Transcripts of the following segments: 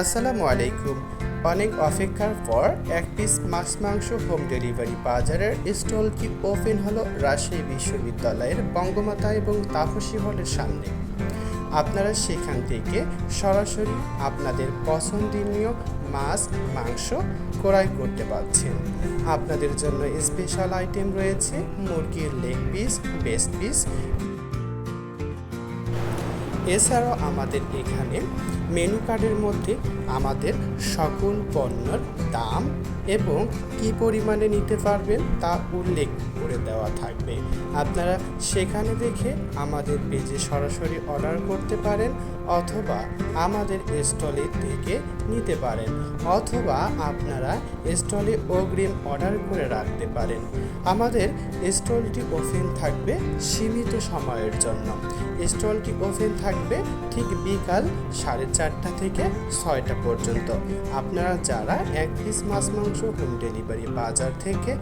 আসসালামু আলাইকুম। অনেক অপেক্ষার পর এক পিস মাছ মাংস হোম ডেলিভারি বাজারের স্টলটি ওপেন হলো রাজশাহী বিশ্ববিদ্যালয়ের বঙ্গমাতা এবং তাপসী হলের সামনে। আপনারা সেখান থেকে সরাসরি আপনাদের পছন্দনীয় মাছ, মাংস ক্রয় করতে পারছেন। আপনাদের জন্য স্পেশাল আইটেম রয়েছে মুরগির লেগ পিস বেস্ট পিস এছাড়াও আমাদের এখানে মেনু কার্ডের মধ্যে আমাদের সকল পণ্যর দাম এবং কী পরিমাণে নিতে পারবেন তা উল্লেখ করে দেওয়া থাকবে। আপনারা সেখানে দেখে আমাদের পেজে সরাসরি অর্ডার করতে পারেন অথবা আমাদের স্টলে থেকে নিতে পারেন অথবা আপনারা স্টলে অগ্রিম অর্ডার করে রাখতে পারেন। আমাদের স্টলটি ওপেন থাকবে সীমিত সময়ের জন্য। স্টলটি ওপেন থাকবে ঠিক বিকাল সাড়ে চারটা থেকে ছয়টা পর্যন্ত। আপনারা যারা এক পিস মাছ মাংস হোম ডেলিভারি বাজার থেকে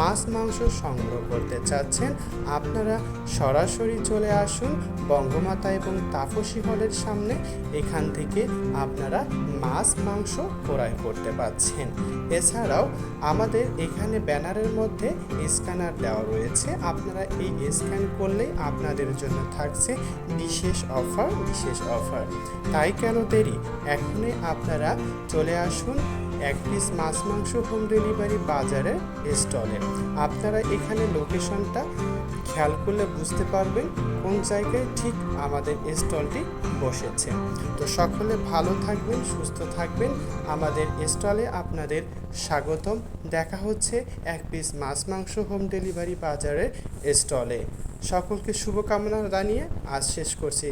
মাছ মাংস সংগ্রহ করতে চাচ্ছেন, আপনারা সরাসরি চলে আসুন বঙ্গমাতা এবং তাপসী হলের সামনে। এখান থেকে আপনারা মাছ মাংস ক্রয় করতে পারছেন এছাড়াও আমাদের এখানে ব্যানারের মধ্যে স্ক্যানার দেওয়া রয়েছে। আপনারা এই স্ক্যান করলেই আপনাদের জন্য থাকছে বিশেষ অফার বিশেষ অফার। তাই কেন দেরি। এখনই আপনারা চলে আসুন এক পিস মাছ মাংস হোম ডেলিভারি বাজারে স্টলে আপনারা এখানে লোকেশনটা খেয়াল করলে বুঝতে পারবেন কোন জায়গায় ঠিক আমাদের স্টলটি বসেছে। তো সকলে ভালো থাকবেন, সুস্থ থাকবেন। আমাদের স্টলে আপনাদের স্বাগতম। দেখা হচ্ছে এক পিস মাছ মাংস হোম ডেলিভারি বাজারের স্টলে সকলকে শুভকামনা জানিয়ে আজ শেষ করছি।